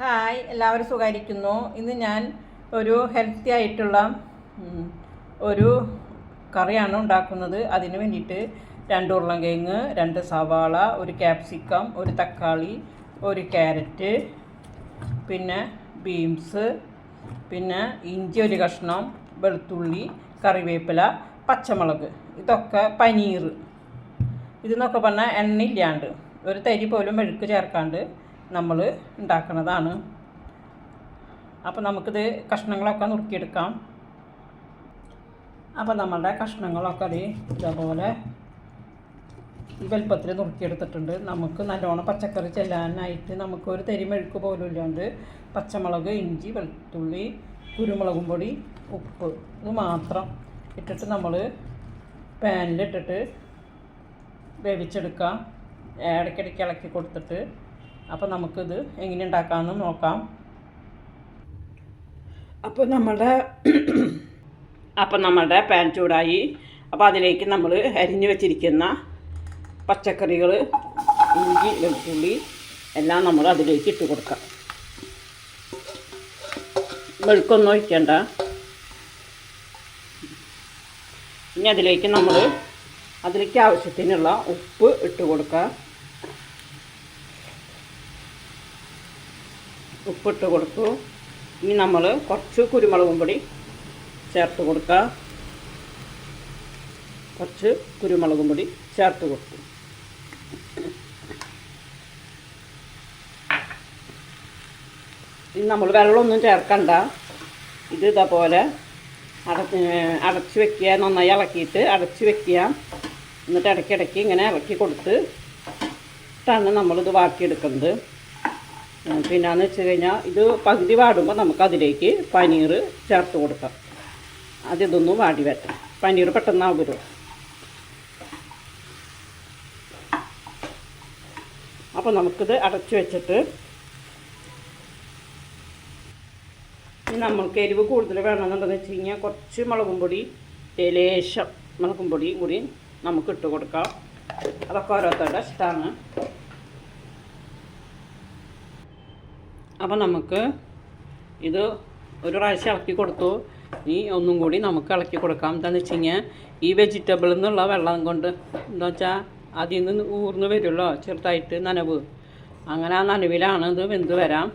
Hi എല്ലാവരും സുഖമായിരിക്കുന്നു ഇന്ന് ഞാൻ ഒരു ഹെൽത്തി ആയിട്ടുള്ള ഒരു കറിയാണ് ഉണ്ടാക്കുന്നത്. അതിന് വേണ്ടിയിട്ട് രണ്ട് ഉരുളങ്കിഴങ്ങ് രണ്ട് സവാള ഒരു ക്യാപ്സിക്കം ഒരു തക്കാളി ഒരു ക്യാരറ്റ് പിന്നെ ബീൻസ് പിന്നെ ഇഞ്ചി ഒരു കഷ്ണം വെളുത്തുള്ളി കറിവേപ്പില പച്ചമുളക് ഇതൊക്കെ പനീർ. ഇതെന്നൊക്കെ പറഞ്ഞാൽ എണ്ണയില്ലാണ്ട് ഒരു തരി പോലും മെഴുക്ക് ചേർക്കാണ്ട് നമ്മൾ ഉണ്ടാക്കുന്നതാണ് അപ്പോൾ നമുക്കിത് കഷ്ണങ്ങളൊക്കെ നുറുക്കിയെടുക്കാം. അപ്പോൾ നമ്മളുടെ കഷ്ണങ്ങളൊക്കെ അത് ഇതേപോലെ ഈ വലുപ്പത്തിൽ നുറുക്കിയെടുത്തിട്ടുണ്ട്. നമുക്ക് നല്ലോണം പച്ചക്കറി ചെല്ലാനായിട്ട് നമുക്ക് ഒരു തരി മെഴുക്ക് പോലും ഇല്ലാണ്ട് പച്ചമുളക് ഇഞ്ചി വെളുത്തുള്ളി കുരുമുളകും പൊടി ഉപ്പ് ഇത് മാത്രം ഇട്ടിട്ട് നമ്മൾ പാനിലിട്ടിട്ട് വേവിച്ചെടുക്കാം. ഇടയ്ക്കിടയ്ക്ക് ഇളക്കി കൊടുത്തിട്ട് അപ്പോൾ നമുക്കിത് എങ്ങനെ ഉണ്ടാക്കാമെന്ന് നോക്കാം. അപ്പോൾ നമ്മുടെ അപ്പം നമ്മുടെ പാൻ ചൂടായി. അപ്പോൾ അതിലേക്ക് നമ്മൾ അരിഞ്ഞു വെച്ചിരിക്കുന്ന പച്ചക്കറികൾ ഇഞ്ചി വെളുത്തുള്ളി എല്ലാം നമ്മൾ അതിലേക്ക് ഇട്ട് കൊടുക്കാം. വെളുക്കൊന്നും ഒഴിക്കണ്ട. ഇനി അതിലേക്ക് നമ്മൾ അതിലേക്ക് ആവശ്യത്തിനുള്ള ഉപ്പ് ഇട്ട് കൊടുക്കുക ഉപ്പിട്ട് കൊടുത്തു. ഇനി നമ്മൾ കുറച്ച് കുരുമുളകും പൊടി ചേർത്ത് കൊടുക്കുക കുറച്ച് കുരുമുളകും പൊടി ചേർത്ത് കൊടുത്തു. ഇനി നമ്മൾ വെള്ളമൊന്നും ചേർക്കണ്ട. ഇത് ഇതേപോലെ അട അടച്ച് വെക്കുക. നന്നായി ഇളക്കിയിട്ട് അടച്ച് വെക്കുക. എന്നിട്ട് ഇടയ്ക്കിടയ്ക്ക് ഇങ്ങനെ ഇളക്കി കൊടുത്ത് ഇട്ടാണ് നമ്മളിത് വാട്ടിയെടുക്കുന്നത്. ഉം, പിന്നെന്ന് വെച്ച് കഴിഞ്ഞാൽ ഇത് പകുതി വാടുമ്പോൾ നമുക്ക് അതിലേക്ക് പനീർ ചേർത്ത് കൊടുക്കാം. അത് ഇതൊന്നും വാടി വരട്ടെ. പനീർ പെട്ടെന്നാവുമല്ലോ അപ്പോൾ നമുക്കിത് അടച്ചു വെച്ചിട്ട് ഇനി നമ്മൾക്ക് എരിവ് കൂടുതൽ വേണമെന്നുണ്ടെന്ന് വെച്ച് കഴിഞ്ഞാൽ കുറച്ച് മുളകും പൊടി ലേശം മുളകും പൊടിയും കൂടി നമുക്ക് ഇട്ട് കൊടുക്കാം. അതൊക്കെ ഓരോരുത്തരുടെ ഇഷ്ടമാണ് അപ്പോൾ നമുക്ക് ഇത് ഒരു പ്രാവശ്യം ഇളക്കി കൊടുത്തു. ഇനി ഒന്നും കൂടി നമുക്ക് ഇളക്കി കൊടുക്കാം. എന്താണെന്ന് വെച്ച് കഴിഞ്ഞാൽ ഈ വെജിറ്റബിൾ എന്നുള്ള വെള്ളം കൊണ്ട് എന്താ വെച്ചാൽ അതിൽ നിന്ന് ഊർന്ന് വരുമല്ലോ ചെറുതായിട്ട് നനവ്. അങ്ങനെ ആ നനവിലാണ് ഇത് വെന്ത് വരാം.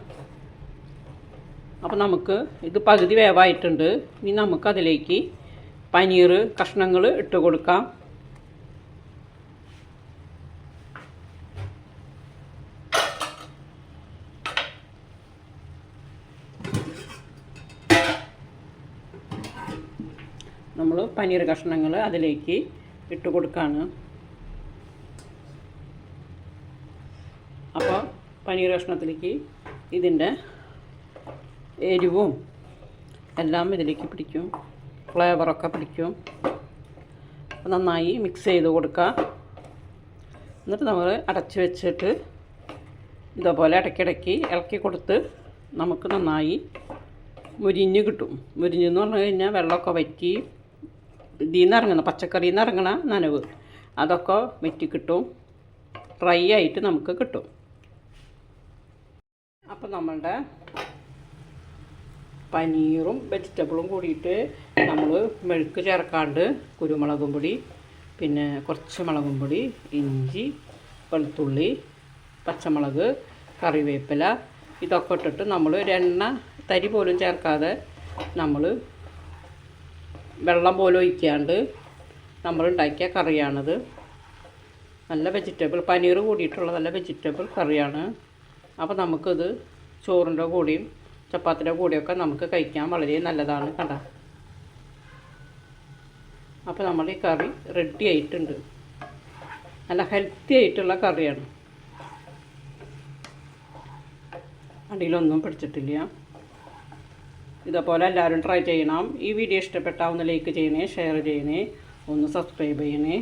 അപ്പോൾ നമുക്ക് ഇത് പകുതി വേവായിട്ടുണ്ട്. ഇനി നമുക്കതിലേക്ക് പനീർ കഷ്ണങ്ങൾ ഇട്ട് കൊടുക്കാം. നമ്മൾ പനീർ കഷ്ണങ്ങൾ അതിലേക്ക് ഇട്ട് കൊടുക്കുകയാണ് അപ്പോൾ പനീർ കഷ്ണത്തിലേക്ക് ഇതിന്റെ എരിവും എല്ലാം ഇതിലേക്ക് പിടിക്കും. ഫ്ലേവറൊക്കെ പിടിക്കും. നന്നായി മിക്സ് ചെയ്ത് കൊടുക്കുക എന്നിട്ട് നമ്മൾ അടച്ച് വെച്ചിട്ട് ഇതേപോലെ ഇടയ്ക്കിടയ്ക്ക് ഇളക്കി കൊടുത്ത് നമുക്ക് നന്നായി മുരിഞ്ഞ് കിട്ടും. മുരിഞ്ഞെന്ന് പറഞ്ഞു കഴിഞ്ഞാൽ വെള്ളമൊക്കെ വറ്റി ഇതിൽ നിന്ന് ഇറങ്ങുന്ന പച്ചക്കറിയിൽ നിന്ന് ഇറങ്ങണ നനവ്. അതൊക്കെ വെറ്റി കിട്ടും ഡ്രൈ ആയിട്ട് നമുക്ക് കിട്ടും. അപ്പം നമ്മളുടെ പനീറും വെജിറ്റബിളും കൂടിയിട്ട് നമ്മൾ മെഴുക്ക് ചേർക്കാണ്ട് കുരുമുളകും പൊടി പിന്നെ കുറച്ച് മുളകും പൊടി ഇഞ്ചി വെളുത്തുള്ളി പച്ചമുളക് കറിവേപ്പില ഇതൊക്കെ ഇട്ടിട്ട് നമ്മൾ ഒരു എണ്ണ തരി പോലും ചേർക്കാതെ നമ്മൾ വെള്ളം പോലും ഒഴിക്കാണ്ട് നമ്മൾ ഉണ്ടാക്കിയ കറിയാണിത്. നല്ല വെജിറ്റബിൾ പനീർ കൂടിയിട്ടുള്ള നല്ല വെജിറ്റബിൾ കറിയാണ്. അപ്പോൾ നമുക്കിത് ചോറിന്റെ കൂടിയും ചപ്പാത്തിയുടെ കൂടെയൊക്കെ നമുക്ക് കഴിക്കാൻ വളരെ നല്ലതാണ് കണ്ട. അപ്പോൾ നമ്മുടെ ഈ കറി റെഡി ആയിട്ടുണ്ട്. നല്ല ഹെൽത്തി ആയിട്ടുള്ള കറിയാണ്. അടിയിലൊന്നും പിടിച്ചിട്ടില്ല. ഇതേപോലെ എല്ലാവരും ട്രൈ ചെയ്യണം. ഈ വീഡിയോ ഇഷ്ടപ്പെട്ടാവുന്ന ലൈക്ക് ചെയ്യണേ ഷെയർ ചെയ്യണേ ഒന്ന് സബ്സ്ക്രൈബ് ചെയ്യണേ.